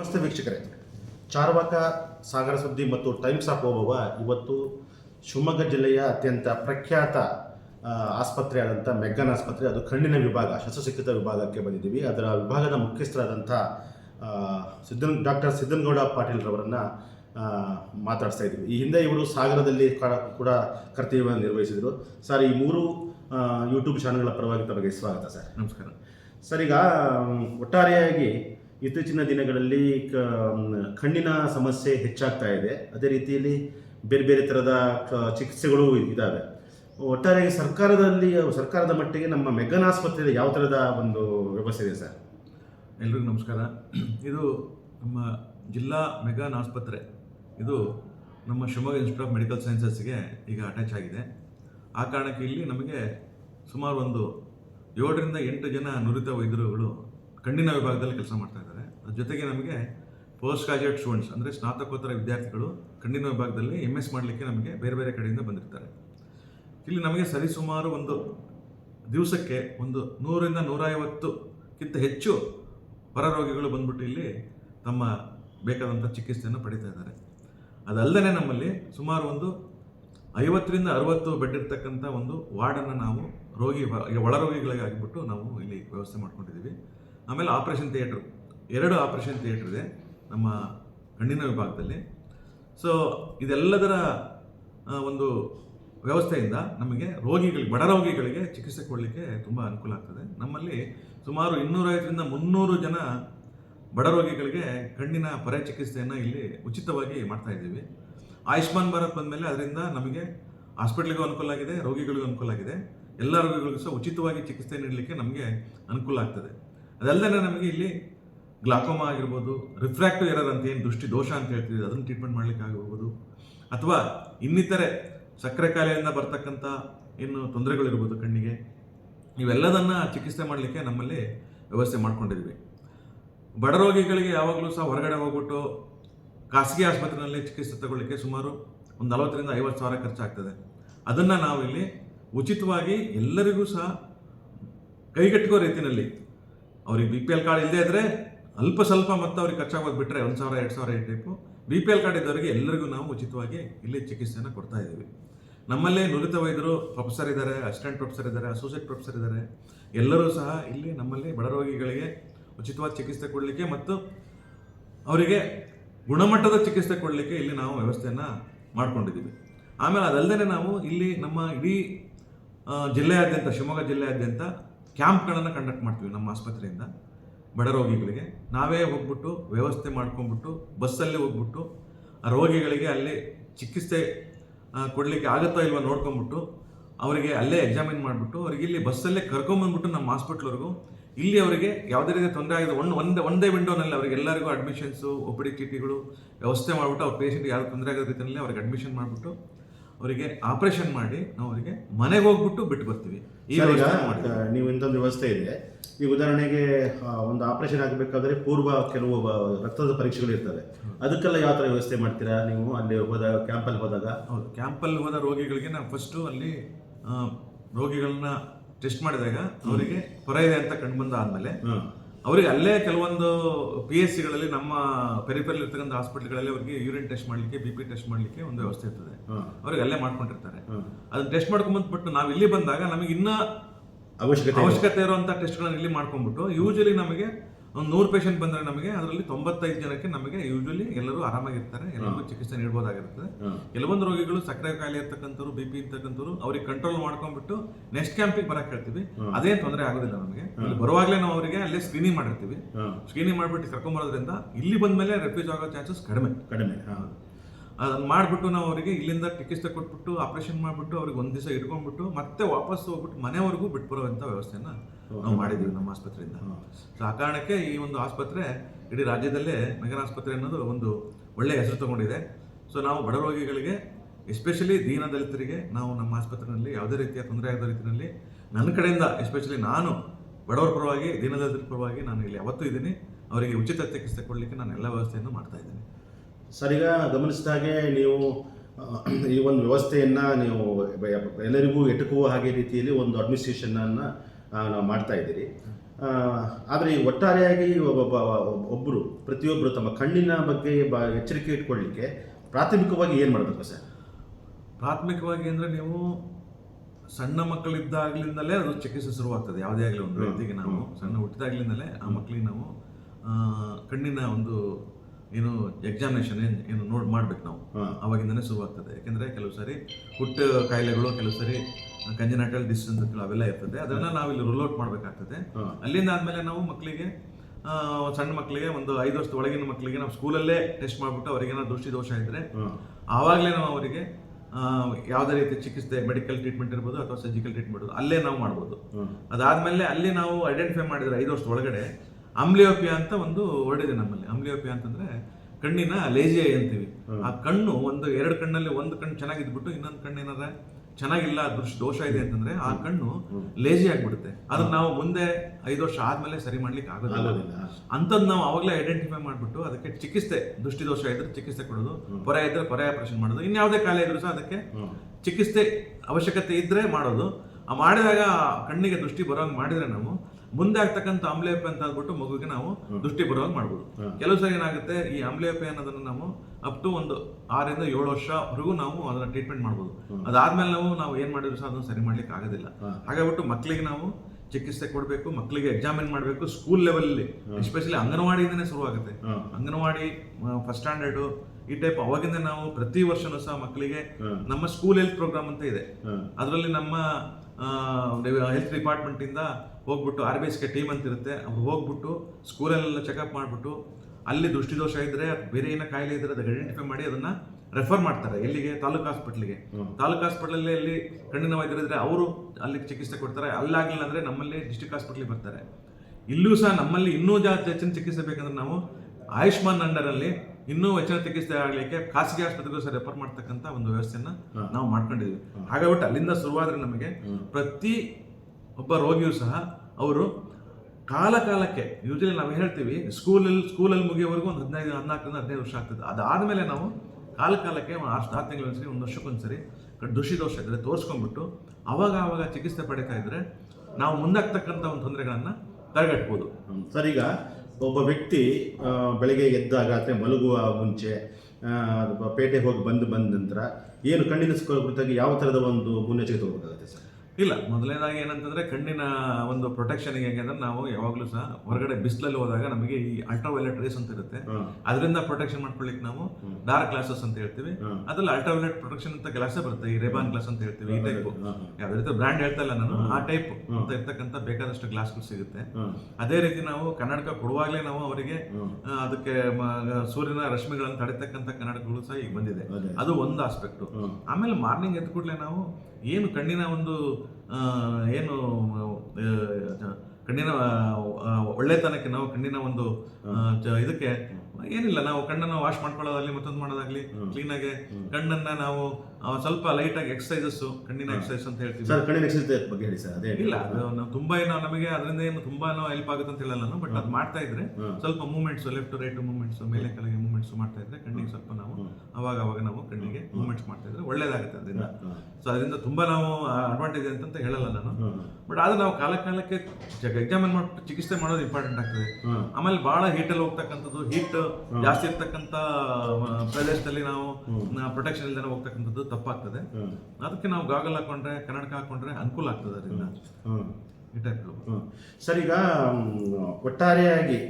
ನಮಸ್ತೆ ವೀಕ್ಷಕರೇ. ಚಾರ್ವಾಕ ಸಾಗರ ಸುದ್ದಿ ಮತ್ತು ಟೈಮ್ಸ್ ಆಫ್ ಓಬವ್ವ ಇವತ್ತು ಶಿವಮೊಗ್ಗ ಜಿಲ್ಲೆಯ ಅತ್ಯಂತ ಪ್ರಖ್ಯಾತ ಆಸ್ಪತ್ರೆಯಾದಂಥ ಆಸ್ಪತ್ರೆ ಆದಂಥ ಮೆಗ್ಗಾನ್ ಆಸ್ಪತ್ರೆ ಅದು ಕಣ್ಣಿನ ವಿಭಾಗ ಶಸ್ತ್ರಚಿಕಿತ್ಸ ವಿಭಾಗಕ್ಕೆ ಬಂದಿದ್ದೀವಿ. ಅದರ ವಿಭಾಗದ ಮುಖ್ಯಸ್ಥರಾದಂಥ ಸಿದ್ದನ್ ಡಾಕ್ಟರ್ ಸಿದ್ದನಗೌಡ ಪಾಟೀಲ್ರವರನ್ನು ಮಾತಾಡ್ತಾ ಇದ್ದೀವಿ. ಈ ಹಿಂದೆ ಇವರು ಸಾಗರದಲ್ಲಿ ಕೂಡ ಕರ್ತವ್ಯವನ್ನು ನಿರ್ವಹಿಸಿದರು. ಸರ್ ಈ ಮೂರು ಯೂಟ್ಯೂಬ್ ಚಾನಲ್ಗಳ ಪರವಾಗಿ ತಮಗೆ ಸ್ವಾಗತ ಸರ್. ನಮಸ್ಕಾರ. ಸರ್ ಈಗ ಒಟ್ಟಾರೆಯಾಗಿ ಇತ್ತೀಚಿನ ದಿನಗಳಲ್ಲಿ ಕಣ್ಣಿನ ಸಮಸ್ಯೆ ಹೆಚ್ಚಾಗ್ತಾ ಇದೆ. ಅದೇ ರೀತಿಯಲ್ಲಿ ಬೇರೆ ಬೇರೆ ಥರದ ಚಿಕಿತ್ಸೆಗಳು ಇದ್ದಾವೆ ಒಟ್ಟಾರೆಯಾಗಿ ಸರ್ಕಾರದಲ್ಲಿ, ಸರ್ಕಾರದ ಮಟ್ಟಿಗೆ ನಮ್ಮ ಮೆಗನ್ ಆಸ್ಪತ್ರೆಯಲ್ಲಿ ಯಾವ ಥರದ ಒಂದು ವ್ಯವಸ್ಥೆ ಇದೆ ಸರ್? ಎಲ್ರಿಗೂ ನಮಸ್ಕಾರ. ಇದು ನಮ್ಮ ಜಿಲ್ಲಾ ಮೆಗಾನ್ ಆಸ್ಪತ್ರೆ. ಇದು ನಮ್ಮ ಶಿವಮೊಗ್ಗ ಇನ್ಸ್ಟಿಟ್ಯೂಟ್ ಆಫ್ ಮೆಡಿಕಲ್ ಸೈನ್ಸಸ್ಗೆ ಈಗ ಅಟ್ಯಾಚ್ ಆಗಿದೆ. ಆ ಕಾರಣಕ್ಕೆ ಇಲ್ಲಿ ನಮಗೆ ಸುಮಾರು ಒಂದು ಏಳರಿಂದ ಎಂಟು ಜನ ನುರಿತ ವೈದ್ಯರುಗಳು ಕಣ್ಣಿನ ವಿಭಾಗದಲ್ಲಿ ಕೆಲಸ ಮಾಡ್ತಾ ಜೊತೆಗೆ ನಮಗೆ ಪೋಸ್ಟ್ ಗ್ರಾಜುಯೇಟ್ ಸ್ಟೂಡೆಂಟ್ಸ್, ಅಂದರೆ ಸ್ನಾತಕೋತ್ತರ ವಿದ್ಯಾರ್ಥಿಗಳು ಕಣ್ಣಿನ ವಿಭಾಗದಲ್ಲಿ ಎಂ ಎಸ್ ಮಾಡಲಿಕ್ಕೆ ನಮಗೆ ಬೇರೆ ಬೇರೆ ಕಡೆಯಿಂದ ಬಂದಿರ್ತಾರೆ. ಇಲ್ಲಿ ನಮಗೆ ಸರಿಸುಮಾರು ಒಂದು ದಿವಸಕ್ಕೆ ಒಂದು ನೂರಿಂದ ನೂರೈವತ್ತಕ್ಕಿಂತ ಹೆಚ್ಚು ಹೊರ ರೋಗಿಗಳು ಬಂದ್ಬಿಟ್ಟು ಇಲ್ಲಿ ತಮ್ಮ ಬೇಕಾದಂಥ ಚಿಕಿತ್ಸೆಯನ್ನು ಪಡಿತಾ ಇದ್ದಾರೆ. ಅದಲ್ಲದೆ ನಮ್ಮಲ್ಲಿ ಸುಮಾರು ಒಂದು ಐವತ್ತರಿಂದ ಅರವತ್ತು ಬೆಡ್ ಇರ್ತಕ್ಕಂಥ ಒಂದು ವಾರ್ಡನ್ನು ನಾವು ರೋಗಿ ಒಳರೋಗಿಗಳಿಗೆ ಆಗಿಬಿಟ್ಟು ನಾವು ಇಲ್ಲಿ ವ್ಯವಸ್ಥೆ ಮಾಡ್ಕೊಂಡಿದ್ದೀವಿ. ಆಮೇಲೆ ಆಪರೇಷನ್ ಥಿಯೇಟ್ರ್. ಎರಡು ಆಪರೇಷನ್ ಥಿಯೇಟ್ರ್ ಇದೆ ನಮ್ಮ ಕಣ್ಣಿನ ವಿಭಾಗದಲ್ಲಿ. ಸೊ ಇದೆಲ್ಲದರ ಒಂದು ವ್ಯವಸ್ಥೆಯಿಂದ ನಮಗೆ ರೋಗಿಗಳಿಗೆ, ಬಡ ರೋಗಿಗಳಿಗೆ ಚಿಕಿತ್ಸೆ ಕೊಡಲಿಕ್ಕೆ ತುಂಬ ಅನುಕೂಲ ಆಗ್ತದೆ. ನಮ್ಮಲ್ಲಿ ಸುಮಾರು ಇನ್ನೂರೈವತ್ತರಿಂದ ಮುನ್ನೂರು ಜನ ಬಡ ರೋಗಿಗಳಿಗೆ ಕಣ್ಣಿನ ಪರ ಚಿಕಿತ್ಸೆಯನ್ನು ಇಲ್ಲಿ ಉಚಿತವಾಗಿ ಮಾಡ್ತಾ ಇದ್ದೀವಿ. ಆಯುಷ್ಮಾನ್ ಭಾರತ್ ಬಂದಮೇಲೆ ಅದರಿಂದ ನಮಗೆ ಹಾಸ್ಪಿಟ್ಲಿಗೂ ಅನುಕೂಲ ಆಗಿದೆ, ರೋಗಿಗಳಿಗೂ ಅನುಕೂಲ ಆಗಿದೆ. ಎಲ್ಲ ರೋಗಿಗಳಿಗೂ ಸಹ ಉಚಿತವಾಗಿ ಚಿಕಿತ್ಸೆ ನೀಡಲಿಕ್ಕೆ ನಮಗೆ ಅನುಕೂಲ ಆಗ್ತದೆ. ಅದಲ್ಲದೆ ನಮಗೆ ಇಲ್ಲಿ ಗ್ಲಾಕೋಮಾ ಆಗಿರ್ಬೋದು ರಿಫ್ರಾಕ್ಟಿವ್ ಎರರ್ ಅಂತ ಏನು ದೃಷ್ಟಿ ದೋಷ ಅಂತ ಹೇಳ್ತೀವಿ ಅದನ್ನು ಟ್ರೀಟ್ಮೆಂಟ್ ಮಾಡಲಿಕ್ಕೆ ಆಗಿರ್ಬೋದು ಅಥವಾ ಇನ್ನಿತರೆ ಸಕ್ಕರೆ ಕಾಯಿಲೆಯಿಂದ ಬರ್ತಕ್ಕಂಥ ಏನು ತೊಂದರೆಗಳಿರ್ಬೋದು ಕಣ್ಣಿಗೆ, ಇವೆಲ್ಲದನ್ನು ಚಿಕಿತ್ಸೆ ಮಾಡಲಿಕ್ಕೆ ನಮ್ಮಲ್ಲಿ ವ್ಯವಸ್ಥೆ ಮಾಡ್ಕೊಂಡಿದ್ವಿ ಬಡ ರೋಗಿಗಳಿಗೆ ಯಾವಾಗಲೂ ಸಹ ಹೊರಗಡೆ ಹೋಗ್ಬಿಟ್ಟು ಖಾಸಗಿ ಆಸ್ಪತ್ರೆಯಲ್ಲಿ ಚಿಕಿತ್ಸೆ ತಗೊಳ್ಳಿಕ್ಕೆ ಸುಮಾರು ಒಂದು ನಲವತ್ತರಿಂದ ಐವತ್ತು ಸಾವಿರ ಖರ್ಚಾಗ್ತದೆ. ಅದನ್ನು ನಾವು ಇಲ್ಲಿ ಉಚಿತವಾಗಿ ಎಲ್ಲರಿಗೂ ಸಹ ಕೈಗೆಟುಕೋ ರೀತಿಯಲ್ಲಿ, ಅವ್ರಿಗೆ ಬಿ ಪಿ ಎಲ್ ಕಾರ್ಡ್ ಇಲ್ಲದೇ ಇದ್ದರೆ ಅಲ್ಪ ಸ್ವಲ್ಪ ಮತ್ತು ಅವ್ರಿಗೆ ಖರ್ಚಾಗೋದು ಬಿಟ್ಟರೆ ಒಂದು ಸಾವಿರ, ಎರಡು ಸಾವಿರ ಈ type B P L card ಇದ್ದವರಿಗೆ ಎಲ್ಲರಿಗೂ ನಾವು ಉಚಿತವಾಗಿ ಇಲ್ಲಿ ಚಿಕಿತ್ಸೆಯನ್ನು ಕೊಡ್ತಾ ಇದ್ದೀವಿ. ನಮ್ಮಲ್ಲೇ ನುರಿತ ವೈದ್ಯರು ಪ್ರೊಫೆಸರ್ ಇದ್ದಾರೆ ಅಸಿಸ್ಟೆಂಟ್ ಪ್ರೊಫೆಸರ್ ಇದ್ದಾರೆ ಅಸೋಸಿಯೇಟ್ ಪ್ರೊಫೆಸರ್ ಇದ್ದಾರೆ. ಎಲ್ಲರೂ ಸಹ ಇಲ್ಲಿ ನಮ್ಮಲ್ಲಿ ಬಡರೋಗಿಗಳಿಗೆ ಉಚಿತವಾದ ಚಿಕಿತ್ಸೆ ಕೊಡಲಿಕ್ಕೆ ಮತ್ತು ಅವರಿಗೆ ಗುಣಮಟ್ಟದ ಚಿಕಿತ್ಸೆ ಕೊಡಲಿಕ್ಕೆ ಇಲ್ಲಿ ನಾವು ವ್ಯವಸ್ಥೆಯನ್ನು ಮಾಡ್ಕೊಂಡಿದ್ದೀವಿ. ಆಮೇಲೆ ಅದಲ್ಲದೆ ನಾವು ಇಲ್ಲಿ ನಮ್ಮ ಇಡೀ ಜಿಲ್ಲೆಯಾದ್ಯಂತ, ಶಿವಮೊಗ್ಗ ಜಿಲ್ಲೆಯಾದ್ಯಂತ ಕ್ಯಾಂಪ್ಗಳನ್ನು ಕಂಡಕ್ಟ್ ಮಾಡ್ತೀವಿ ನಮ್ಮ ಆಸ್ಪತ್ರೆಯಿಂದ. ಬಡ ರೋಗಿಗಳಿಗೆ ನಾವೇ ಹೋಗ್ಬಿಟ್ಟು ವ್ಯವಸ್ಥೆ ಮಾಡ್ಕೊಂಡ್ಬಿಟ್ಟು ಬಸ್ಸಲ್ಲೇ ಹೋಗ್ಬಿಟ್ಟು ಆ ರೋಗಿಗಳಿಗೆ ಅಲ್ಲಿ ಚಿಕಿತ್ಸೆ ಕೊಡಲಿಕ್ಕೆ ಆಗುತ್ತೋ ಇಲ್ವೋ ನೋಡ್ಕೊಂಬಿಟ್ಟು ಅವರಿಗೆ ಅಲ್ಲೇ ಎಕ್ಸಾಮಿನ್ ಮಾಡಿಬಿಟ್ಟು ಅವ್ರಿಗೆ ಇಲ್ಲಿ ಬಸ್ಸಲ್ಲೇ ಕರ್ಕೊಂಬಂದ್ಬಿಟ್ಟು ನಮ್ಮ ಹಾಸ್ಪಿಟ್ಲ್ವರೆಗೂ ಇಲ್ಲಿ ಅವರಿಗೆ ಯಾವುದೇ ರೀತಿ ತೊಂದರೆ ಆಗಿದೆ ಒಂದು ಒಂದೇ ಒಂದೇ ವಿಂಡೋನಲ್ಲಿ ಅವರಿಗೆ ಎಲ್ಲರಿಗೂ ಅಡ್ಮಿಷನ್ಸು ಒ ಪಿ, ಡಿ ಚೀಟಿಗಳು ವ್ಯವಸ್ಥೆ ಮಾಡಿಬಿಟ್ಟು ಅವ್ರ ಪೇಷಂಟ್ ಯಾರು ತೊಂದರೆ ಆಗೋ ರೀತಿಯಲ್ಲಿ ಅವ್ರಿಗೆ ಅಡ್ಮಿಷನ್ ಮಾಡಿಬಿಟ್ಟು ಅವರಿಗೆ ಆಪರೇಷನ್ ಮಾಡಿ ನಾವು ಅವರಿಗೆ ಮನೆಗೆ ಹೋಗ್ಬಿಟ್ಟು ಬಿಟ್ಟು ಬರ್ತೀವಿ. ಈ ಈಗ ವ್ಯವಸ್ಥೆ ನೀವು ಇಂಥೊಂದು ವ್ಯವಸ್ಥೆ ಇದೆ. ಈ ಉದಾಹರಣೆಗೆ ಆ, ಒಂದು ಆಪರೇಷನ್ ಆಗಬೇಕಾದ್ರೆ ಪೂರ್ವ ಕೆಲವು ಬ- ರಕ್ತದ ಪರೀಕ್ಷೆಗಳು ಇರ್ತವೆ. ಅದಕ್ಕೆಲ್ಲ ಯಾವ ಥರ ವ್ಯವಸ್ಥೆ ಮಾಡ್ತೀರಾ ನೀವು? ಅಲ್ಲಿ ಹೋದಾಗ ಕ್ಯಾಂಪಲ್ಲಿ ಹೋದಾಗ? ಹೌದು. ಕ್ಯಾಂಪಲ್ಲಿ ಹೋದ ರೋಗಿಗಳಿಗೆ ನಾವು ಫಸ್ಟು ಅಲ್ಲಿ ಆ, ರೋಗಿಗಳನ್ನ ಟೆಸ್ಟ್ ಮಾಡಿದಾಗ ಅವರಿಗೆ ಹೊರ ಇದೆ ಅಂತ ಕಂಡು ಬಂದ ಆದಮೇಲೆ ಹಾಂ. ಅವರಿಗೆ ಅಲ್ಲೇ ಕೆಲವೊಂದು ಪಿ ಎಸ್ ಸಿಗಳಲ್ಲಿ ನಮ್ಮ ಪೆರಿಫೆರಲ್ ಇರ್ತಕ್ಕಂಥ ಹಾಸ್ಪಿಟಲ್ಗಳಲ್ಲಿ ಅವರಿಗೆ ಯೂರಿನ್ ಟೆಸ್ಟ್ ಮಾಡಲಿಕ್ಕೆ ಬಿ ಪಿ ಟೆಸ್ಟ್ ಮಾಡಲಿಕ್ಕೆ ಒಂದು ವ್ಯವಸ್ಥೆ ಇರ್ತದೆ. ಅವ್ರಿಗೆ ಅಲ್ಲೇ ಮಾಡ್ಕೊಂಡಿರ್ತಾರೆ. ಅದನ್ನ ಟೆಸ್ಟ್ ಮಾಡ್ಕೊಂಬಂದ್ಬಿಟ್ಟು ನಾವು ಇಲ್ಲಿ ಬಂದಾಗ ನಮಗೆ ಇನ್ನೂ ಅವಶ್ಯಕತೆ. ಅವಶ್ಯಕತೆ ಇರುವಂಥ ಟೆಸ್ಟ್ಗಳನ್ನ ಇಲ್ಲಿ ಮಾಡ್ಕೊಂಡ್ಬಿಟ್ಟು ಯೂಶಲಿ ನಮಗೆ ಒಂದು ನೂರು ಪೇಷಂಟ್ ಬಂದರೆ ನಮಗೆ ಅದರಲ್ಲಿ ತೊಂಬತ್ತೈದು ಜನಕ್ಕೆ ನಮಗೆ ಯೂಶಲಿ ಎಲ್ಲರೂ ಆರಾಮಾಗಿರ್ತಾರೆ ಎಲ್ಲರಿಗೂ ಚಿಕಿತ್ಸೆ ನೀಡಬಹುದಾಗಿರ್ತದೆ ಕೆಲವೊಂದು ರೋಗಿಗಳು ಸಕ್ಕರೆ ಕಾಯಿಲೆ ಇರ್ತಕ್ಕಂಥವ್ರು ಬಿ ಪಿ ಇರ್ತಕ್ಕಂಥವ್ರು ಅವ್ರಿಗೆ ಕಂಟ್ರೋಲ್ ಮಾಡ್ಕೊಂಡ್ಬಿಟ್ಟು ನೆಕ್ಸ್ಟ್ ಕ್ಯಾಂಪಿಗೆ ಬರಕ್ಕೆ ಹೇಳ್ತೀವಿ. ಅದೇ ತೊಂದರೆ ಆಗೋದಿಲ್ಲ ನಮಗೆ. ಬರುವಾಗಲೇ ನಾವು ಅವರಿಗೆ ಅಲ್ಲೇ ಸ್ಕ್ರೀನಿಂಗ್ ಮಾಡಿರ್ತೀವಿ. ಸ್ಕ್ರೀನಿಂಗ್ ಮಾಡಿಬಿಟ್ಟು ಕರ್ಕೊಂಬರೋದ್ರಿಂದ ಇಲ್ಲಿ ಬಂದ ಮೇಲೆ ರೆಫ್ಯೂಸ್ ಆಗೋ ಚಾನ್ಸಸ್ ಕಡಿಮೆ. ಕಡಿಮೆ. ಅದನ್ನ ಮಾಡಿಬಿಟ್ಟು ನಾವು ಅವರಿಗೆ ಇಲ್ಲಿಂದ ಚಿಕಿತ್ಸೆ ಕೊಟ್ಬಿಟ್ಟು ಆಪರೇಷನ್ ಮಾಡಿಬಿಟ್ಟು ಅವ್ರಿಗೆ ಒಂದು ದಿವಸ ಇಟ್ಕೊಂಡ್ಬಿಟ್ಟು ಮತ್ತೆ ವಾಪಸ್ ಹೋಗ್ಬಿಟ್ಟು ಮನೆವರೆಗೂ ಬಿಟ್ಟು ಬರುವಂಥ ವ್ಯವಸ್ಥೆನ ನಾವು ಮಾಡಿದ್ದೀವಿ ನಮ್ಮ ಆಸ್ಪತ್ರೆಯಿಂದ. ಸೊ ಆ ಕಾರಣಕ್ಕೆ ಈ ಒಂದು ಆಸ್ಪತ್ರೆ ಇಡೀ ರಾಜ್ಯದಲ್ಲೇ ನಗರ ಆಸ್ಪತ್ರೆ ಅನ್ನೋದು ಒಂದು ಒಳ್ಳೆಯ ಹೆಸರು ತಗೊಂಡಿದೆ. ಸೊ ನಾವು ಬಡ ರೋಗಿಗಳಿಗೆ ಎಸ್ಪೆಷಲಿ ದೀನದಲಿತರಿಗೆ ನಾವು ನಮ್ಮ ಆಸ್ಪತ್ರೆಯಲ್ಲಿ ಯಾವುದೇ ರೀತಿಯ ತೊಂದರೆ ಆಗದ ರೀತಿಯಲ್ಲಿ ನನ್ನ ಕಡೆಯಿಂದ ಎಸ್ಪೆಷಲಿ ನಾನು ಬಡವರ ಪರವಾಗಿ ದೀನದಲಿತರ ಪರವಾಗಿ ನಾನು ಇಲ್ಲಿ ಯಾವತ್ತೂ ಇದ್ದೀನಿ. ಅವರಿಗೆ ಉಚಿತ ಚಿಕಿತ್ಸೆ ಕೊಡಲಿಕ್ಕೆ ನಾನು ಎಲ್ಲ ವ್ಯವಸ್ಥೆಯನ್ನು ಮಾಡ್ತಾ ಇದ್ದೀನಿ. ಸರ್ ಗಮನಿಸಿದ ಗಮನಿಸಿದಾಗೆ ನೀವು ಈ ಒಂದು ವ್ಯವಸ್ಥೆಯನ್ನು ನೀವು ಎಲ್ಲರಿಗೂ ಎಟುಕುವ ಹಾಗೆ ರೀತಿಯಲ್ಲಿ ಒಂದು ಅಡ್ಮಿನಿಸ್ಟ್ರೇಷನನ್ನು ನಾವು ಮಾಡ್ತಾ ಇದ್ದೀರಿ. ಆದರೆ ಈ ಒಟ್ಟಾರೆಯಾಗಿ ಒಬ್ಬ ಒಬ್ಬರು ಪ್ರತಿಯೊಬ್ಬರು ತಮ್ಮ ಕಣ್ಣಿನ ಬಗ್ಗೆ ಬ ಎಚ್ಚರಿಕೆ ಇಟ್ಕೊಳ್ಳಿಕ್ಕೆ ಪ್ರಾಥಮಿಕವಾಗಿ ಏನು ಮಾಡಬೇಕು ಸರ್? ಪ್ರಾಥಮಿಕವಾಗಿ ಅಂದರೆ ನೀವು ಸಣ್ಣ ಮಕ್ಕಳಿದ್ದಾಗ್ಲಿಂದಲೇ ಅದು ಚಿಕಿತ್ಸೆ ಶುರುವಾಗ್ತದೆ. ಯಾವುದೇ ಆಗಲಿ ಒಂದು. ವ್ಯಕ್ತಿಗೆ ನಾವು ಸಣ್ಣ ಹುಟ್ಟಿದಾಗ್ಲಿಂದಲೇ ಆ ಮಕ್ಕಳಿಗೆ ನಾವು ಕಣ್ಣಿನ ಒಂದು ಏನು ಎಕ್ಸಾಮಿನೇಷನ್ ಏನು ನೋಡಿ ಮಾಡ್ಬೇಕು ನಾವು. ಅವಾಗಿಂದನೇ ಶುರುವಾಗ್ತದೆ. ಯಾಕೆಂದರೆ ಕೆಲವು ಸಾರಿ ಹುಟ್ಟು ಕಾಯಿಲೆಗಳು ಕೆಲವು ಸಾರಿ ಕಂಜನಾಟಲ್ ಡಿಸ್ಟೆನ್ಸ್ಗಳು ಅವೆಲ್ಲ ಇರ್ತದೆ. ಅದನ್ನ ನಾವು ಇಲ್ಲಿ ರೂಲ್ ಔಟ್ ಮಾಡಬೇಕಾಗ್ತದೆ ಅಲ್ಲಿಂದ ಆದಮೇಲೆ ನಾವು ಮಕ್ಕಳಿಗೆ ಸಣ್ಣ ಮಕ್ಕಳಿಗೆ ಒಂದು ಐದು ವರ್ಷದ ಒಳಗಿನ ಮಕ್ಕಳಿಗೆ ನಾವು ಸ್ಕೂಲಲ್ಲೇ ಟೆಸ್ಟ್ ಮಾಡ್ಬಿಟ್ಟು ಅವರಿಗೆ ಏನಾದ್ರು ದೃಷ್ಟಿ ದೋಷ ಇದ್ರೆ ಆವಾಗಲೇ ನಾವು ಅವರಿಗೆ ಯಾವುದೇ ರೀತಿ ಚಿಕಿತ್ಸೆ ಮೆಡಿಕಲ್ ಟ್ರೀಟ್ಮೆಂಟ್ ಇರ್ಬೋದು ಅಥವಾ ಸರ್ಜಿಕಲ್ ಟ್ರೀಟ್ಮೆಂಟ್ ಅಲ್ಲೇ ನಾವು ಮಾಡ್ಬೋದು. ಅದಾದ್ಮೇಲೆ ಅದಾದಮೇಲೆ ಅಲ್ಲಿ ನಾವು ಐಡೆಂಟಿಫೈ ಮಾಡಿದ್ರೆ ಐದು ವರ್ಷದ ಒಳಗಡೆ ಆಮ್ಲಿಯೋಪಿಯಾ ಅಂತ ಒಂದು ವರ್ಡ್ ಇದೆ ನಮ್ಮಲ್ಲಿ. ಆಮ್ಲಿಯೋಪಿಯಾ ಅಂತಂದ್ರೆ ಕಣ್ಣಿನ ಲೇಜಿ ಐ ಅಂತೀವಿ ಆ ಕಣ್ಣು ಒಂದು ಎರಡು ಕಣ್ಣಲ್ಲಿ ಒಂದು ಕಣ್ಣು ಚೆನ್ನಾಗಿದ್ಬಿಟ್ಟು ಇನ್ನೊಂದು ಕಣ್ಣು ಏನಾರ ಚೆನ್ನಾಗಿಲ್ಲ ದೃಷ್ಟಿ ದೋಷ ಇದೆ ಅಂತಂದ್ರೆ ಆ ಕಣ್ಣು ಲೇಜಿ ಆಗ್ಬಿಡುತ್ತೆ. ಅದನ್ನ ನಾವು ಮುಂದೆ ಐದು ವರ್ಷ ಆದ್ಮೇಲೆ ಸರಿ ಮಾಡ್ಲಿಕ್ಕೆ ಆಗೋದಿಲ್ಲ. ಅಂತದ್ ಅಂಥದ್ದು ನಾವು ಅವಾಗಲೇ ಐಡೆಂಟಿಫೈ ಮಾಡಿಬಿಟ್ಟು ಅದಕ್ಕೆ ಚಿಕಿತ್ಸೆ ದೃಷ್ಟಿ ದೋಷ ಇದ್ರೆ ಚಿಕಿತ್ಸೆ ಕೊಡೋದು. ಪೊರೆ ಇದ್ರೆ ಪೊರೆ ಆಪರೇಷನ್ ಮಾಡೋದು ಇನ್ಯಾವುದೇ ಕಾಯಿಲೆ ಇದ್ರೂ ಸಹ ಅದಕ್ಕೆ ಚಿಕಿತ್ಸೆ ಅವಶ್ಯಕತೆ ಇದ್ರೆ ಮಾಡೋದು. ಆ ಮಾಡಿದಾಗ ಕಣ್ಣಿಗೆ ದೃಷ್ಟಿ ಬರೋಂಗೆ ಮಾಡಿದ್ರೆ ನಾವು ಮುಂದೆ ಆಗ್ತಕ್ಕಂಥ ಆಮ್ಲೇಪೆ ಅಂತ ಅಂದ್ಬಿಟ್ಟು ಮಗುವಿಗೆ ನಾವು. ದೃಷ್ಟಿ ಬರುವಾಗ ಮಾಡ್ಬೋದು. ಕೆಲವು ಸಲ ಏನಾಗುತ್ತೆ ಈ ಆಮ್ಲೇಪೆ ಅನ್ನೋದನ್ನು ನಾವು ಅಪ್ ಟು ಒಂದು ಆರರಿಂದ ಏಳು ವರ್ಷವರೆಗೂ ನಾವು ಅದನ್ನ ಟ್ರೀಟ್ಮೆಂಟ್ ಮಾಡ್ಬೋದು. ಅದಾದ್ಮೇಲೆ ನಾವು ನಾವು ಏನ್ ಮಾಡಿದ್ರು ಸಹ ಅದನ್ನು ಸರಿ ಮಾಡ್ಲಿಕ್ಕೆ ಆಗೋದಿಲ್ಲ. ಹಾಗಾಗ್ಬಿಟ್ಟು ಮಕ್ಕಳಿಗೆ ನಾವು ಚಿಕಿತ್ಸೆ ಕೊಡಬೇಕು ಮಕ್ಕಳಿಗೆ ಎಕ್ಸಾಮಿನ್ ಮಾಡಬೇಕು ಸ್ಕೂಲ್ ಲೆವೆಲಲ್ಲಿ ಹ್ಮ್. ಎಸ್ಪೆಷಲಿ ಅಂಗನವಾಡಿಯಿಂದನೇ ಶುರುವಾಗುತ್ತೆ. ಆಗುತ್ತೆ ಅಂಗನವಾಡಿ ಫಸ್ಟ್ ಸ್ಟ್ಯಾಂಡರ್ಡು ಈ ಟೈಪ್ ಅವಾಗಿಂದ ನಾವು ಪ್ರತಿ ವರ್ಷನೂ ಸಹ ಮಕ್ಕಳಿಗೆ ನಮ್ಮ ಸ್ಕೂಲ್ ಹೆಲ್ತ್ ಪ್ರೋಗ್ರಾಮ್ ಅಂತ ಇದೆ. ಅದರಲ್ಲಿ ನಮ್ಮ ಹೆಲ್ತ್ ಡಿಪಾರ್ಟ್ಮೆಂಟಿಂದ ಹೋಗ್ಬಿಟ್ಟು ಆರ್ ಬಿ ಎಸ್ಗೆ ಟೀಮ್ ಅಂತ ಇರುತ್ತೆ. ಅವ್ರು ಹೋಗ್ಬಿಟ್ಟು ಸ್ಕೂಲಲ್ಲೆಲ್ಲ ಚೆಕಪ್ ಮಾಡಿಬಿಟ್ಟು ಅಲ್ಲಿ ದೃಷ್ಟಿದೋಷ ಇದ್ರೆ ಬೇರೆ ಏನೋ ಕಾಯಿಲೆ ಇದ್ರೆ ಅದಕ್ಕೆ ಐಡೆಂಟಿಫೈ ಮಾಡಿ ಅದನ್ನ ರೆಫರ್ ಮಾಡ್ತಾರೆ. ಎಲ್ಲಿಗೆ? ತಾಲೂಕು ಹಾಸ್ಪಿಟ್ಲಿಗೆ ತಾಲೂಕ್ ಹಾಸ್ಪಿಟ್ಲಲ್ಲಿ ಅಲ್ಲಿ ಕಣ್ಣಿನ ವೈದ್ಯರಿದ್ರೆ ಅವರು ಅಲ್ಲಿ ಚಿಕಿತ್ಸೆ ಕೊಡ್ತಾರೆ. ಅಲ್ಲಾಗಲಿಲ್ಲ ಅಂದ್ರೆ ನಮ್ಮಲ್ಲಿ ಡಿಸ್ಟ್ರಿಕ್ಟ್ ಹಾಸ್ಪಿಟ್ಲಿಗೆ ಬರ್ತಾರೆ. ಇಲ್ಲೂ ಸಹ ನಮ್ಮಲ್ಲಿ ಇನ್ನೂ ಜಾಸ್ತಿ ಹೆಚ್ಚಿನ ಚಿಕಿತ್ಸೆ ಬೇಕಂದ್ರೆ ನಾವು ಆಯುಷ್ಮಾನ್ ಅಂಡರಲ್ಲಿ ಇನ್ನೂ ಹೆಚ್ಚಿನ ಚಿಕಿತ್ಸೆ ಆಗಲಿಕ್ಕೆ ಖಾಸಗಿ ಆಸ್ಪತ್ರೆಗೂ ಸಹ ರೆಫರ್ ಮಾಡ್ತಕ್ಕಂಥ ಒಂದು ವ್ಯವಸ್ಥೆಯನ್ನ ನಾವು ಮಾಡ್ಕೊಂಡಿದ್ವಿ. ಹಾಗಾಗ್ಬಿಟ್ಟು ಅಲ್ಲಿಂದ ಶುರುವಾದ್ರೆ ನಮಗೆ ಪ್ರತಿ ಒಬ್ಬ ರೋಗಿಯೂ ಸಹ ಅವರು ಕಾಲ ಕಾಲಕ್ಕೆ ಯೂಶಲಿ ನಾವು ಹೇಳ್ತೀವಿ ಸ್ಕೂಲಲ್ಲಿ ಸ್ಕೂಲಲ್ಲಿ ಮುಗಿಯೋವರೆಗೂ ಒಂದು ಹದಿನೈದು ಹದಿನಾಲ್ಕರಿಂದ ಹದಿನೈದು ವರ್ಷ ಆಗ್ತದೆ. ಅದಾದಮೇಲೆ ನಾವು ಕಾಲ ಕಾಲಕ್ಕೆ ಆರು ಆರು ತಿಂಗಳೊಂದ್ಸರಿ ಒಂದು ವರ್ಷಕ್ಕೊಂದ್ಸರಿ ದುಷಿ ದೋಷ ಇದ್ದರೆ ತೋರಿಸ್ಕೊಂಡ್ಬಿಟ್ಟು ಅವಾಗ ಅವಾಗ ಚಿಕಿತ್ಸೆ ಪಡಿತಾ ಇದ್ರೆ ನಾವು ಮುಂದಾಗ್ತಕ್ಕಂಥ ಒಂದು ತೊಂದರೆಗಳನ್ನು ತಡೆಗಟ್ಬೋದು. ಸರ್ ಈಗ ಒಬ್ಬ ವ್ಯಕ್ತಿ ಬೆಳಗ್ಗೆ ಎದ್ದಾಗ ಅಥವಾ ಮಲಗುವ ಮುಂಚೆ ಪೇಟೆ ಪೇಟೆಗೆ ಹೋಗಿ ಬಂದು ಬಂದ ನಂತರ ಏನು ಕಣ್ಣಿನ ಕುರಿತಾಗಿ ಯಾವ ಥರದ ಒಂದು ಮುನ್ನೆಚ್ಚರಿಕೆ ತಗೋಬೇಕಾಗುತ್ತೆ ಸರ್? ಇಲ್ಲ ಮೊದಲನೇದಾಗಿ ಏನಂತಂದ್ರೆ ಕಣ್ಣಿನ ಒಂದು ಪ್ರೊಟೆಕ್ಷನ್ ಹೇಗೆ ಅಂದ್ರೆ ನಾವು ಯಾವಾಗಲೂ ಸಹ ಹೊರಗಡೆ ಬಿಸಿಲಲ್ಲಿ ಹೋದಾಗ ನಮಗೆ ಈ ಅಲ್ಟ್ರಾವೈಲೆಟ್ ರೇಸ್ ಅಂತ ಇರುತ್ತೆ. ಅದರಿಂದ ಪ್ರೊಟೆಕ್ಷನ್ ಮಾಡ್ಕೊಳ್ಳಿಕ್ಕೆ ನಾವು ಡಾರ್ಕ್ ಗ್ಲಾಸಸ್ ಅಂತ ಹೇಳ್ತೀವಿ. ಅದ್ರಲ್ಲಿ ಅಲ್ಟ್ರಾವೈಲೆಟ್ ಪ್ರೊಟೆಕ್ಷನ್ ಅಂತ ಗ್ಲಾಸೇ ಬರುತ್ತೆ ಈ ರೇಬಾನ್ ಗ್ಲಾಸ್ ಅಂತ ಹೇಳ್ತೀವಿ ಈ ಟೈಪ್ ಯಾವ ರೀತಿ ಬ್ರ್ಯಾಂಡ್ ಹೇಳ್ತಾ ಇಲ್ಲ ನಾನು ಆ ಟೈಪ್. ಅಂತ ಇರ್ತಕ್ಕಂಥ ಬೇಕಾದಷ್ಟು ಗ್ಲಾಸ್ಗಳು ಸಿಗುತ್ತೆ. ಅದೇ ರೀತಿ ನಾವು ಕನ್ನಡಕ ಕೊಡುವಾಗಲೇ ನಾವು ಅವರಿಗೆ ಅದಕ್ಕೆ ಸೂರ್ಯನ ರಶ್ಮಿಗಳನ್ನು ತಡೆತಕ್ಕಂಥ ಕನ್ನಡಕಗಳು ಸಹ ಈಗ ಬಂದಿದೆ. ಅದು. ಒಂದು ಆಸ್ಪೆಕ್ಟು ಆಮೇಲೆ ಮಾರ್ನಿಂಗ್ ಎದ್ದು ಕೂಡಲೇ ನಾವು ಏನು ಕಣ್ಣಿನ ಒಂದು ಏನು ಕಣ್ಣಿನ ಒಳ್ಳೆತನಕ್ಕೆ ನಾವು ಕಣ್ಣಿನ ಒಂದು ಇದಕ್ಕೆ ಏನಿಲ್ಲ ನಾವು ಕಣ್ಣನ್ನು ವಾಶ್ ಮಾಡ್ಕೊಳ್ಳೋದಾಗ್ಲಿ ಮತ್ತೊಂದು ಮಾಡೋದಾಗ್ಲಿ. ಕ್ಲೀನಾಗಿ ಕಣ್ಣನ್ನ ನಾವು ಸ್ವಲ್ಪ ಲೈಟಾಗಿ ಎಕ್ಸಸೈಸಸ್ ಕಣ್ಣಿನ ಎಕ್ಸರ್ಸೈಸ್ ಎಕ್ಸಸೈಸ್ ಅಂತ ಹೇಳ್ತೀವಿ. ಸರ್ ಕಣ್ಣಿನ ಎಕ್ಸೈಸ್ ಬಗ್ಗೆ ಹೇಳಿ ಸರ್ ಅದೇ ಇಲ್ಲ ಅದು ನಾವು ತುಂಬಾ ಏನೋ ನಮಗೆ ಅದರಿಂದ ಏನು ತುಂಬಾ ಹೆಲ್ಪ್ ಆಗುತ್ತೆ ಅಂತ ಹೇಳಲ್ಲ ಬಟ್ ಅದು ಮಾಡ್ತಾ ಇದ್ರೆ ಸ್ವಲ್ಪ ಮೂವ್ಮೆಂಟ್ಸ್ ಲೆಫ್ಟ್ ರೈಟ್ ಮೂವ್ಮೆಂಟ್ಸ್ ಮೇಲೆ ಕೆಳಗೆ ಮೂವ್ಮೆಂಟ್ಸ್ ಮಾಡ್ತಾ ಇದ್ರೆ ಕಣ್ಣಿಗೆ ಸ್ವಲ್ಪ ನಾವು. ಅವಾಗ ಅವಾಗ ನಾವು ಕಣ್ಣಿಗೆ ಮೂಮೆಂಟ್ಸ್ ಮಾಡ್ತಾ ಇದ್ರೆ ಒಳ್ಳೇದಾಗುತ್ತೆ ಅದರಿಂದ. ಸೊ ಅದರಿಂದ ತುಂಬಾ ನಾವು ಅಡ್ವಾಂಟೇಜ್ ಅಂತ ಹೇಳಲ್ಲ ನಾನು. ಬಟ್ ಆದ್ರೆ ನಾವು ಕಾಲ ಕಾಲಕ್ಕೆ ಎಕ್ಸಾಮಿನ್ ಮಾಡ್ಬಿಟ್ಟು ಚಿಕಿತ್ಸೆ ಮಾಡೋದು ಇಂಪಾರ್ಟೆಂಟ್ ಆಗ್ತದೆ. ಆಮೇಲೆ ಬಹಳ ಹೀಟಲ್ಲಿ ಹೋಗ್ತಕ್ಕಂಥದ್ದು ಹೀಟ್ ಜಾಸ್ತಿ ಇರ್ತಕ್ಕಂಥ ಪ್ರದೇಶದಲ್ಲಿ ನಾವು ಪ್ರೊಟೆಕ್ಷನ್ ಇಲ್ಲದೆ ಹೋಗ್ತಕ್ಕಂಥದ್ದು ತಪ್ಪಾಗ್ತದೆ. ಅದಕ್ಕೆ ನಾವು ಗಾಗಲ್ ಹಾಕೊಂಡ್ರೆ ಕನ್ನಡಕ ಹಾಕೊಂಡ್ರೆ ಅನುಕೂಲ ಆಗ್ತದೆ ಅದರಿಂದ. ಹಾಂ ಈ ಟೈಪ್ ಸರ್ ಈಗ ಒಟ್ಟಾರೆಯಾಗಿ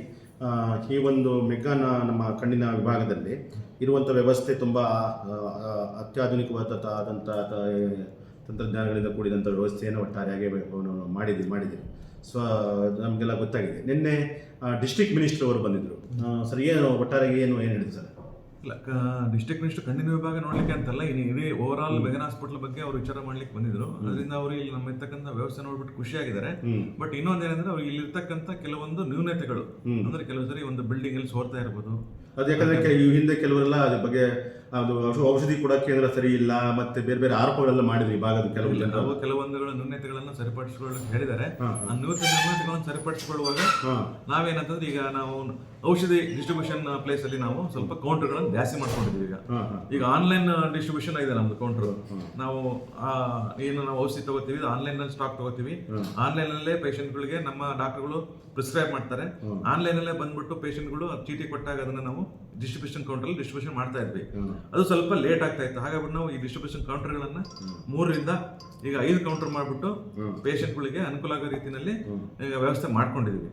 ಈ ಒಂದು ಮೆಗ್ಗಾನ ನಮ್ಮ ಕಣ್ಣಿನ ವಿಭಾಗದಲ್ಲಿ ಇರುವಂಥ ವ್ಯವಸ್ಥೆ ತುಂಬ ಅತ್ಯಾಧುನಿಕವಾದಂಥ ತಂತ್ರಜ್ಞಾನಗಳಿಂದ ಕೂಡಿದಂಥ ವ್ಯವಸ್ಥೆಯನ್ನು ಒಟ್ಟಾರೆಯಾಗಿ ಮಾಡಿದ್ದೀವಿ ಮಾಡಿದ್ದೀವಿ ಸೊ ನಮಗೆಲ್ಲ ಗೊತ್ತಾಗಿದೆ. ನಿನ್ನೆ ಡಿಸ್ಟ್ರಿಕ್ಟ್ ಮಿನಿಸ್ಟರ್ ಅವರು ಬಂದಿದ್ದರು ಸರ್, ಏನು ಒಟ್ಟಾರೆಯಾಗಿ ಏನು ಏನು ಹೇಳಿದ್ರು ಸರ್? ಇಲ್ಲ ಡಿಸ್ಟ್ರಿಕ್ಟ್ ಮಿನಿಸ್ಟರ್ ಕಣ್ಣಿನ ವಿಭಾಗ ನೋಡ್ಲಿಕ್ಕೆ ಅಂತಲ್ಲ ಇನ್ನು ಇಡೀ ಓವರ್ ಆಲ್ ಹಾಸ್ಪಿಟಲ್ ಬಗ್ಗೆ ಅವರು ವಿಚಾರ ಮಾಡ್ಲಿಕ್ಕೆ ಬಂದಿದ್ರು. ಅದರಿಂದ ಅವರು ಇಲ್ಲಿ ನಮ್ಮ ಇರ್ತಕ್ಕಂಥ ವ್ಯವಸ್ಥೆ ನೋಡ್ಬಿಟ್ಟು ಖುಷಿಯಾಗಿದ್ದಾರೆ. ಬಟ್ ಇನ್ನೊಂದೇನಂದ್ರೆ ಅವ್ರು ಇಲ್ಲಿ ಇರ್ತಕ್ಕಂಥ ಕೆಲವೊಂದು ನ್ಯೂನತೆಗಳು. ಅಂದ್ರೆ ಕೆಲವು ಸರಿ ಒಂದು ಬಿಲ್ಡಿಂಗ್ ಅಲ್ಲಿ ಸೋರ್ತಾ ಇರ್ಬೋದು. ಅದು ಯಾಕಂದ್ರೆ ಈ ಹಿಂದೆ ಕೆಲವರೆಲ್ಲ ಅದ್ರ ಬಗ್ಗೆ ಅದು ಔಷಧಿ ಕೂಡ ಕೇಂದ್ರ ಸರಿ ಇಲ್ಲ ಮತ್ತೆ ಬೇರೆ ಬೇರೆ ಆರೋಪಗಳೆಲ್ಲ ಮಾಡಿದ್ರು ಈ ಭಾಗದ ಕೆಲವು ಕೆಲವೊಂದು ನಾವು ಕೆಲವೊಂದುಗಳ ನ್ಯೂನತೆಗಳನ್ನ ಸರಿಪಡಿಸಿಕೊಳ್ಳಲು ಹೇಳಿದ್ದಾರೆ. ಆ ನುನ್ನತೆಗಳನ್ನು ನ್ಯೂನತೆಗಳನ್ನು ಸರಿಪಡಿಸಿಕೊಳ್ಳುವಾಗ ನಾವೇನಂತಂದ್ರೆ ಈಗ ನಾವು ಔಷಧಿ ಡಿಸ್ಟ್ರಿಬ್ಯೂಷನ್ ಪ್ಲೇಸ್ ಅಲ್ಲಿ ನಾವು ಸ್ವಲ್ಪ ಕೌಂಟರ್ಗಳನ್ನು ಜಾಸ್ತಿ ಮಾಡ್ಕೊಂಡಿದ್ದೀವಿ ಈಗ. ಈಗ ಆನ್ಲೈನ್ ಡಿಸ್ಟ್ರಿಬ್ಯೂಷನ್ ಇದೆ ನಮ್ದು ಕೌಂಟರ್ ನಾವು ಆ, ಏನು ನಾವು ಔಷಧಿ ತಗೋತೀವಿ ಆನ್ಲೈನ್ನಲ್ಲಿ ಸ್ಟಾಕ್ ತಗೋತೀವಿ. ಆನ್ಲೈನ್ ಅಲ್ಲೇ ಪೇಷಂಟ್ಗಳಿಗೆ ನಮ್ಮ ಡಾಕ್ಟರ್ಗಳು ಪ್ರಿಸ್ಕ್ರೈಬ್ ಮಾಡ್ತಾರೆ. ಆನ್ಲೈನ್ ಅಲ್ಲೇ ಬಂದ್ಬಿಟ್ಟು ಪೇಷಂಟ್ಗಳು ಚೀಟಿ ಕೊಟ್ಟಾಗ ಅದನ್ನ ನಾವು ಡಿಸ್ಟ್ರಿಬ್ಯೂಷನ್ ಕೌಂಟರ್ ಡಿಸ್ಟ್ರಿಬ್ಯೂಷನ್ ಮಾಡ್ತಾ ಇದ್ವಿ. ಅದು ಸ್ವಲ್ಪ ಲೇಟ್ ಆಗ್ತಾ ಇತ್ತು. ಹಾಗಾಗಿ ನಾವು ಈ ಡಿಸ್ಟ್ರಿಬ್ಯೂಷನ್ ಕೌಂಟರ್ಗಳನ್ನ ಮೂರರಿಂದ ಈಗ ಐದು ಕೌಂಟರ್ ಮಾಡಿಬಿಟ್ಟು ಪೇಷಂಟ್ಗಳಿಗೆ ಅನುಕೂಲ ಆಗೋ ರೀತಿಯಲ್ಲಿ ಈಗ ವ್ಯವಸ್ಥೆ ಮಾಡ್ಕೊಂಡಿದೀವಿ.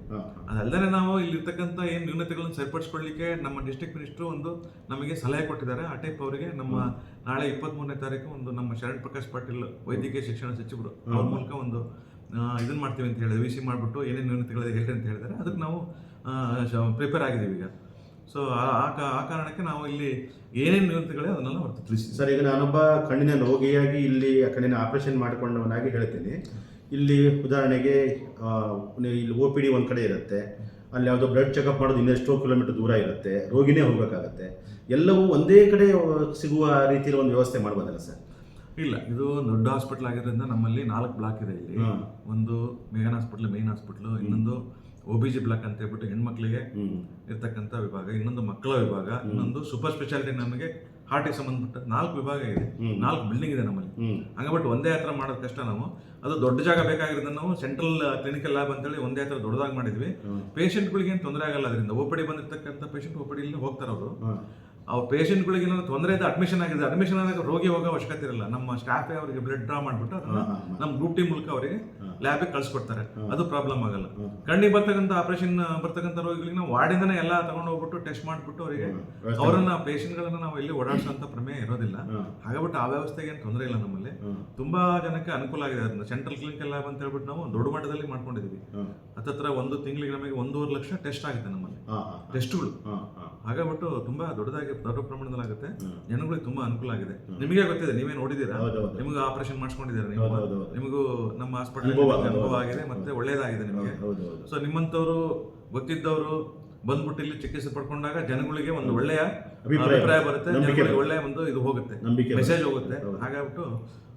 ಅದಲ್ಲದೆ ನಾವು ಇಲ್ಲಿರ್ತಕ್ಕಂಥ ಏನು ನ್ಯೂನತೆಗಳನ್ನು ಸರಿಪಡಿಸ್ಕೊಳ್ಳಿಕ್ಕೆ ನಮ್ಮ ಡಿಸ್ಟ್ರಿಕ್ಟ್ ಮಿನಿಸ್ಟ್ರು ಒಂದು ನಮಗೆ ಸಲಹೆ ಕೊಟ್ಟಿದ್ದಾರೆ. ಆ ಟೈಪ್ ಅವರಿಗೆ ನಮ್ಮ ನಾಳೆ ಇಪ್ಪತ್ತ್ಮೂರನೇ ತಾರೀಕು ಒಂದು ನಮ್ಮ ಶರಣ್ ಪ್ರಕಾಶ್ ಪಾಟೀಲ್ ವೈದ್ಯಕೀಯ ಶಿಕ್ಷಣ ಸಚಿವರು ಅವ್ರ ಮೂಲಕ ಒಂದು ಇದನ್ನು ಮಾಡ್ತೀವಿ ಅಂತ ಹೇಳಿದ್ರೆ. ವಿ ಸಿ ಮಾಡಿಬಿಟ್ಟು ಏನೇನು ನ್ಯೂನತೆಗಳಿದೆ ಹೇಳ್ರಿ ಅಂತ ಹೇಳಿದ್ದಾರೆ. ಅದಕ್ಕೆ ನಾವು ಪ್ರಿಪೇರ್ ಆಗಿದ್ದೀವಿ ಈಗ. ಸೊ ಆ ಆ ಕಾರಣಕ್ಕೆ ನಾವು ಇಲ್ಲಿ ಏನೇನು ನಿವೃತ್ತಿಗಳೇ ಅದನ್ನೆಲ್ಲ ಹೊರತು ತಿಳಿಸಿ ಸರ್, ಈಗ ನಾನೊಬ್ಬ ಕಣ್ಣಿನ ರೋಗಿಯಾಗಿ ಇಲ್ಲಿ ಕಣ್ಣಿನ ಆಪರೇಷನ್ ಮಾಡಿಕೊಂಡವನಾಗಿ ಹೇಳ್ತೀನಿ. ಇಲ್ಲಿ ಉದಾಹರಣೆಗೆ ಇಲ್ಲಿ ಒ ಪಿ ಡಿ ಒಂದು ಕಡೆ ಇರುತ್ತೆ. ಅಲ್ಲಿ ಯಾವುದೋ ಬ್ಲಡ್ ಚೆಕಪ್ ಮಾಡೋದು ಇನ್ನೆಷ್ಟೋ ಕಿಲೋಮೀಟರ್ ದೂರ ಇರುತ್ತೆ. ರೋಗಿನೇ ಹೋಗಬೇಕಾಗತ್ತೆ. ಎಲ್ಲವೂ ಒಂದೇ ಕಡೆ ಸಿಗುವ ರೀತಿಯಲ್ಲಿ ಒಂದು ವ್ಯವಸ್ಥೆ ಮಾಡ್ಬೋದಲ್ಲ ಸರ್? ಇಲ್ಲ. ಇದು ದೊಡ್ಡ ಹಾಸ್ಪಿಟಲ್ ಆಗಿರೋದ್ರಿಂದ ನಮ್ಮಲ್ಲಿ ನಾಲ್ಕು ಬ್ಲಾಕ್ ಇದೆ ಇಲ್ಲಿ. ಒಂದು ಮೇಘನ್ ಹಾಸ್ಪಿಟಲ್ ಮೇನ್ ಹಾಸ್ಪಿಟಲ್ ಇನ್ನೊಂದು ಒ ಬಿ ಜಿ ಬ್ಲಾಕ್ ಅಂತ ಹೇಳ್ಬಿಟ್ಟು ಹೆಣ್ಮಕ್ಳಿಗೆ ಇರ್ತಕ್ಕಂಥ ವಿಭಾಗ ಇನ್ನೊಂದು ಮಕ್ಕಳ ವಿಭಾಗ ಇನ್ನೊಂದು ಸೂಪರ್ ಸ್ಪೆಷಾಲಿಟಿ ನಮಗೆ ಹಾರ್ಟಿಗೆ ಸಂಬಂಧಪಟ್ಟ ನಾಲ್ಕು ವಿಭಾಗ ಇದೆ. ನಾಲ್ಕು ಬಿಲ್ಡಿಂಗ್ ಇದೆ ನಮ್ಮಲ್ಲಿ. ಹಂಗ ಬಟ್ ಒಂದೇ ಹತ್ರ ಮಾಡೋದು ಕಷ್ಟ ನಾವು. ಅದು ದೊಡ್ಡ ಜಾಗ ಬೇಕಾಗಿರೋದನ್ನ ನಾವು ಸೆಂಟ್ರಲ್ ಕ್ಲಿನಿಕಲ್ ಲ್ಯಾಬ್ ಅಂತೇಳಿ ಒಂದೇ ಹತ್ರ ದೊಡ್ಡದಾಗಿ ಮಾಡಿದ್ವಿ. ಪೇಷಂಟ್ಗಳಿಗೆ ಏನು ತೊಂದರೆ ಆಗಲ್ಲ. ಅದರಿಂದ ಓಪಡಿ ಬಂದಿರತಕ್ಕಂತ ಬಂದಿರ್ತಕ್ಕಂಥ ಪೇಷಂಟ್ ಓ ಪಿ ಡಿಲಿ ಹೋಗ್ತಾರೆ ಅವರು. ಅವ್ರ ಪೇಷಂಟ್ಗಳಿಗೆ ಏನಾದ್ರು ತೊಂದರೆ ಇದೆ ಅಡ್ಮಿಷನ್ ಆಗಿದೆ ಅಡ್ಮಿಷನ್ ಆದಾಗ ರೋಗಿ ಹೋಗೋ ಅವಶ್ಯಕತೆ ಇರಲ್ಲ. ನಮ್ಮ ಸ್ಟಾಫೇ ಅವರಿಗೆ ಬ್ಲಡ್ ಡ್ರಾ ಮಾಡಿಬಿಟ್ಟು ಅದನ್ನ ನಮ್ಮ ಗ್ರೂಪ್ ಟೀಮ್ ಮೂಲಕ ಅವರಿಗೆ ಲ್ಯಾಬಿಗೆ ಕಳ್ಸಿಕೊಡ್ತಾರೆ. ಅದು ಪ್ರಾಬ್ಲಮ್ ಆಗಲ್ಲ. ಕಣ್ಣಿಗೆ ಬರ್ತಕ್ಕಂಥ ಆಪರೇಷನ್ ಬರ್ತಕ್ಕಂಥ ರೋಗಿಗಳಿಗೆ ನಾವು ವಾರ್ಡಿಂದನೇ ಎಲ್ಲ ತಗೊಂಡು ಹೋಗ್ಬಿಟ್ಟು ಟೆಸ್ಟ್ ಮಾಡ್ಬಿಟ್ಟು ಅವರಿಗೆ ಅವರನ್ನ ಪೇಷಂಟ್ಗಳನ್ನ ನಾವು ಇಲ್ಲಿ ಓಡಾಡಿಸೋಂಥ ಪ್ರಮೇಯ ಇರೋದಿಲ್ಲ. ಹಾಗಾಗ್ಬಿಟ್ಟು ಆ ವ್ಯವಸ್ಥೆಗೆ ಏನು ತೊಂದರೆ ಇಲ್ಲ ನಮ್ಮಲ್ಲಿ. ತುಂಬಾ ಜನಕ್ಕೆ ಅನುಕೂಲ ಆಗಿದೆ. ಅದನ್ನ ಸೆಂಟ್ರಲ್ ಕ್ಲಿನಿಕ್ ಲ್ಯಾಬ್ ಅಂತ ಹೇಳ್ಬಿಟ್ಟು ನಾವು ದೊಡ್ಡ ಮಟ್ಟದಲ್ಲಿ ಮಾಡ್ಕೊಂಡಿದೀವಿ. ಹತ್ತತ್ರ ಒಂದು ತಿಂಗಳಿಗೆ ನಮಗೆ ಒಂದೂವರೆ ಲಕ್ಷ ಟೆಸ್ಟ್ ಆಗುತ್ತೆ ನಮ್ಮಲ್ಲಿ. ಟೆಸ್ಟ್ಗಳು ಹಾಗಾಗ್ಬಿಟ್ಟು ತುಂಬಾ ದೊಡ್ಡದಾಗಿ ದೊಡ್ಡ ಪ್ರಮಾಣದಲ್ಲಿ ಆಗುತ್ತೆ. ಜನಗಳಿಗೆ ತುಂಬಾ ಅನುಕೂಲ ಆಗಿದೆ. ನಿಮಗೆ ಗೊತ್ತಿದೆ ನೀವೇ ನೋಡಿದೀರಾ ನಿಮಗೂ ನಿಮಗೆ ಆಪರೇಷನ್ ಮಾಡಿಸ್ಕೊಂಡಿದ್ದೀರಾ ನೀವು? ನಿಮಗೂ ನಮ್ಮ ಹಾಸ್ಪಿಟಲ್ ಅನುಭವ, ಅನುಭವ ಆಗಿದೆ ಮತ್ತೆ ಒಳ್ಳೇದಾಗಿದೆ ನಿಮಗೆ. ಸೊ ನಿಮ್ಮಂಥವ್ರು ಗೊತ್ತಿದ್ದವರು ಬಂದ್ಬಿಟ್ಟು ಇಲ್ಲಿ ಚಿಕಿತ್ಸೆ ಪಡ್ಕೊಂಡಾಗ ಜನಗಳಿಗೆ ಒಂದು ಒಳ್ಳೆಯ ಅಭಿಪ್ರಾಯ ಬರುತ್ತೆ. ಜನಗಳಿಗೆ ಒಳ್ಳೆಯ ಒಂದು ಇದು ಹೋಗುತ್ತೆ. ನಂಬಿಕೆ ಮೆಸೇಜ್ ಹೋಗುತ್ತೆ. ಹಾಗಾಗ್ಬಿಟ್ಟು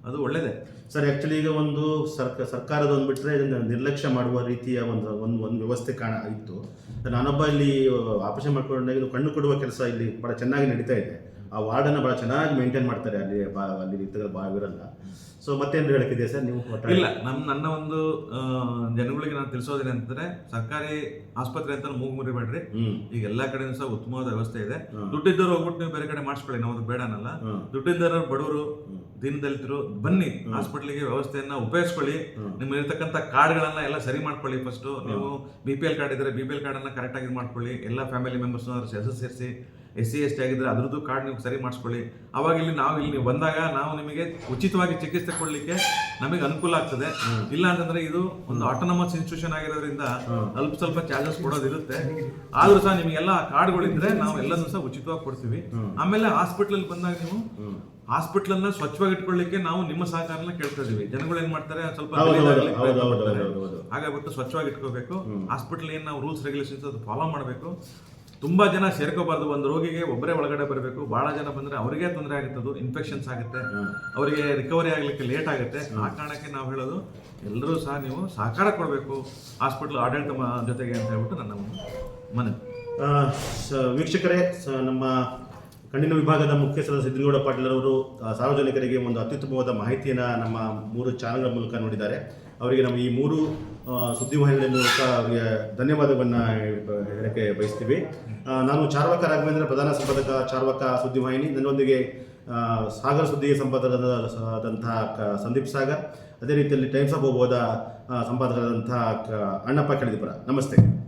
ಅದು ಒಳ್ಳೇದೇ. ಸರ್ ಆ್ಯಕ್ಚುಲಿ ಈಗ ಒಂದು ಸರ್ಕ ಸರ್ಕಾರದ ಒಂದು ಬಿಟ್ಟರೆ ಇದನ್ನು ನಿರ್ಲಕ್ಷ್ಯ ಮಾಡುವ ರೀತಿಯ ಒಂದು ಒಂದು ಒಂದು ವ್ಯವಸ್ಥೆ ಕಾಣ ಇತ್ತು. ನಾನೊಬ್ಬ ಇಲ್ಲಿ ಆಪರೇಷನ್ ಮಾಡ್ಕೊಂಡಾಗ ಇದು ಕಣ್ಣು ಕೊಡುವ ಕೆಲಸ ಇಲ್ಲಿ ಭಾಳ ಚೆನ್ನಾಗಿ ನಡೀತಾ ಇದೆ. ಆ ವಾರ್ಡನ್ನು ಬಹಳ ಚೆನ್ನಾಗಿ ಮೇಂಟೈನ್ ಮಾಡ್ತಾರೆ ಅಲ್ಲಿ ಬಾ ಅಲ್ಲಿ ಇರ್ತಕ್ಕ ಬಾವಿರಲ್ಲ ಇರಲ್ಲ ಸೊ ಮತ್ತೇನು ಹೇಳಕ್ಕಿದೆ ಸರ್ ನೀವು? ಇಲ್ಲ ನಮ್ ನನ್ನ ಒಂದು ಜನಗಳಿಗೆ ನಾನು ತಿಳಿಸೋದೇನೆ ಅಂತಂದ್ರೆ ಸರ್ಕಾರಿ ಆಸ್ಪತ್ರೆ ಅಂತ ಮೂಗು ಮುರಿಬೇಡ್ರಿ. ಈಗ ಎಲ್ಲಾ ಕಡೆ ಸಹ ಉತ್ತಮವಾದ ವ್ಯವಸ್ಥೆ ಇದೆ. ದುಡ್ಡಿದ್ದವ್ರು ಹೋಗ್ಬಿಟ್ಟು ನೀವು ಬೇರೆ ಕಡೆ ಮಾಡಿಸ್ಕೊಳ್ಳಿ ನಾವು ಬೇಡನಲ್ಲ. ಬೇಡ ಅನ್ನಲ್ಲ. ಬಡವರು ದೀನದಲಿತರು ಬನ್ನಿ ಹಾಸ್ಪಿಟ್ಲಿಗೆ ವ್ಯವಸ್ಥೆಯನ್ನ ಉಪಯೋಗಿಸ್ಕೊಳ್ಳಿ. ನಿಮ್ಮ ಕಾರ್ಡ್ ಕಾರ್ಡ್ಗಳನ್ನ ಎಲ್ಲ ಸರಿ ಮಾಡ್ಕೊಳ್ಳಿ ಫಸ್ಟ್ ನೀವು ಬಿ ಪಿ ಎಲ್ ಕಾರ್ಡ್ ಇದ್ರೆ ಬಿ ಪಿ ಎಲ್ ಕಾರ್ಡ್ ಅನ್ನ ಕರೆಕ್ಟಾಗಿ ಮಾಡ್ಕೊಳ್ಳಿ. ಎಲ್ಲ ಫ್ಯಾಮಿಲಿ ಮೆಂಬರ್ಸ್ ಹೆಸರು ಸೇರಿಸಿ ಎಸ್ ಸಿ ಎಸ್ ಟಿ ಆಗಿದ್ರೆ ಅದ್ರದ್ದು ಕಾರ್ಡ್ ನೀವು ಸರಿ ಮಾಡಿಸ್ಕೊಳ್ಳಿ. ಅವಾಗ ಇಲ್ಲಿ ನಾವು ಇಲ್ಲಿ ನೀವು ಬಂದಾಗ ನಾವು ನಿಮಗೆ ಉಚಿತವಾಗಿ ಚಿಕಿತ್ಸೆ ಕೊಡ್ಲಿಕ್ಕೆ ನಮಗೆ ಅನುಕೂಲ ಆಗ್ತದೆ. ಇಲ್ಲ ಅಂತಂದ್ರೆ ಇದು ಒಂದು ಆಟೋನಮಸ್ ಇನ್ಸ್ಟಿಟ್ಯೂಷನ್ ಆಗಿರೋದ್ರಿಂದ ಅಲ್ಪ ಸ್ವಲ್ಪ ಚಾರ್ಜಸ್ ಕೊಡೋದಿರುತ್ತೆ. ಆದ್ರೂ ಸಹ ನಿಮಗೆಲ್ಲ ಕಾರ್ಡ್ಗಳಿದ್ರೆ ನಾವು ಎಲ್ಲದನ್ನು ಸಹ ಉಚಿತವಾಗಿ ಕೊಡ್ತೀವಿ. ಆಮೇಲೆ ಹಾಸ್ಪಿಟಲ್ ಬಂದಾಗ ನೀವು ಹಾಸ್ಪಿಟಲ್ ಅನ್ನ ಸ್ವಚ್ಛವಾಗಿ ಇಟ್ಕೊಳ್ಳಿಕ್ಕೆ ನಾವು ನಿಮ್ಮ ಸಹಕಾರನ ಕೇಳ್ತಾ ಇದೀವಿ ಜನಗಳು ಏನ್ ಮಾಡ್ತಾರೆ ಸ್ವಲ್ಪ. ಹಾಗಾಗ್ಬಿಟ್ಟು ಸ್ವಚ್ಛವಾಗಿ ಇಟ್ಕೋಬೇಕು. ಹಾಸ್ಪಿಟಲ್ ಏನ್ ನಾವು ರೂಲ್ಸ್ ರೆಗ್ಯುಲೇಷನ್ಸ್ ಅದು ಫಾಲೋ ಮಾಡಬೇಕು. ತುಂಬಾ ಜನ ಸೇರ್ಕೋಬಾರ್ದು ಒಂದು ರೋಗಿಗೆ ಒಬ್ಬರೇ ಒಳಗಡೆ ಬರಬೇಕು ಬಹಳ ಜನ ಬಂದ್ರೆ ಅವರಿಗೆ ತೊಂದರೆ ಆಗುತ್ತೆ ಅದು ಇನ್ಫೆಕ್ಷನ್ಸ್ ಆಗುತ್ತೆ ಅವರಿಗೆ ರಿಕವರಿ ಆಗಲಿಕ್ಕೆ ಲೇಟ್ ಆಗುತ್ತೆ. ಆ ಕಾರಣಕ್ಕೆ ನಾವು ಹೇಳೋದು ಎಲ್ಲರೂ ಸಹ ನೀವು ಸಹಕಾರ ಕೊಡಬೇಕು ಹಾಸ್ಪಿಟ್ಲ್ ಆಡಳಿತ ಜೊತೆಗೆ ಅಂತ ಹೇಳ್ಬಿಟ್ಟು ನನ್ನ ಮನೆ ಮನವಿ. ವೀಕ್ಷಕರೇ ಸ- ನಮ್ಮ ಕಣ್ಣಿನ ವಿಭಾಗದ ಮುಖ್ಯಸ್ಥರಾದ ಸಿದ್ದಗೌಡ ಪಾಟೀಲ್ ಅವರು ಸಾರ್ವಜನಿಕರಿಗೆ ಒಂದು ಅತ್ಯುತ್ತಮವಾದ ಮಾಹಿತಿಯನ್ನು ನಮ್ಮ ಮೂರು ಚಾನಲ್ಗಳ ಮೂಲಕ ನೋಡಿದ್ದಾರೆ. ಅವರಿಗೆ ನಮ್ಮ ಈ ಮೂರು ಆ, ಸುದ್ದಿವಾಹಿನಿಗಳ ಮೂಲಕ ಅವರಿಗೆ ಧನ್ಯವಾದವನ್ನು ಹೇಳಕ್ಕೆ ಬಯಸ್ತೀವಿ. ನಾನು ಚಾರ್ವಕ ರಾಘವೇಂದ್ರ ಪ್ರಧಾನ ಸಂಪಾದಕ ಚಾರ್ವಕ ಸುದ್ದಿವಾಹಿನಿ. ನನ್ನೊಂದಿಗೆ ಸಾಗರ ಸುದ್ದಿ ಸಂಪಾದಕರಾದಂತಹ ಕ- ಸಂದೀಪ್ ಸಾಗರ್. ಅದೇ ರೀತಿಯಲ್ಲಿ ಟೈಮ್ಸ್ ಆಫ್ ಹೋಗೋದ ಸಂಪಾದಕರಾದಂತಹ ಅಣ್ಣಪ್ಪ ಕೆಳದಿಪುರ. ನಮಸ್ತೆ.